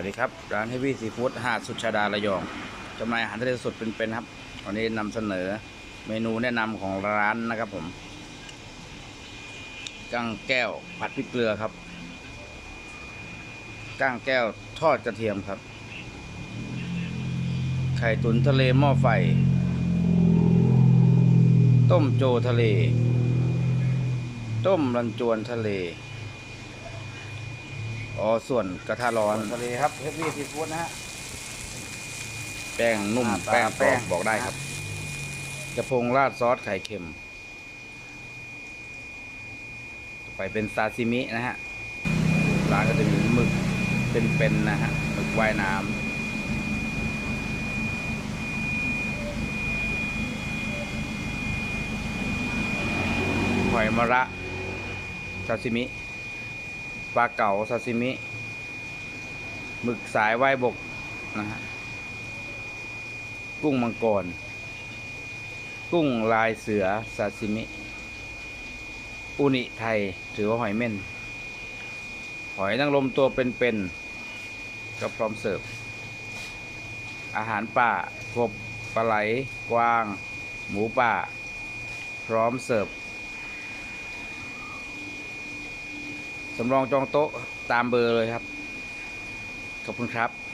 วัสดีครับร้านเฮฟวี่ซีฟู้ดหาดสุชาดาระยองจำหน่ายอาหารทะเลสดเป็นๆครับวันนี้นำเสนอเมนูแนะนำของร้านนะครับผมกั้งแก้วผัดพริกเกลือครับกั้งแก้วทอดกระเทียมครับ ไข่ตุ๋นทะเลหม้อไฟ ต้มโจทะเล ต้มรันจวนทะเล อ๋อส่วนกระทะร้อน ทะเลครับเฮฟวี่ซีฟู้ดนะฮะ แป้งนุ่ม อ่าแป้งแป้แป้งงบอกได้ครับ จะพงราดซอสไข่เค็ม ต่อไปเป็นซาซิมินะฮะ ร้านก็จะมีหมึกเป็นๆนะฮะหมึกว่ายน้ำหอยมะระซาซิมิ ปลาเก๋าซาซิมิหมึกสายว่ายบกนะฮะกุ้งมังกร กุ้งลายเสือซาซิมิ อุนิไทยถือว่าหอยเม่น หอยนางรมตัวเป็นๆก็พร้อมเสิร์ฟ อาหารป่ากบปลาไหลกวาง หมูป่า พร้อมเสิร์ฟ สำรองจองโต๊ะตามเบอร์เลยครับ ขอบคุณครับ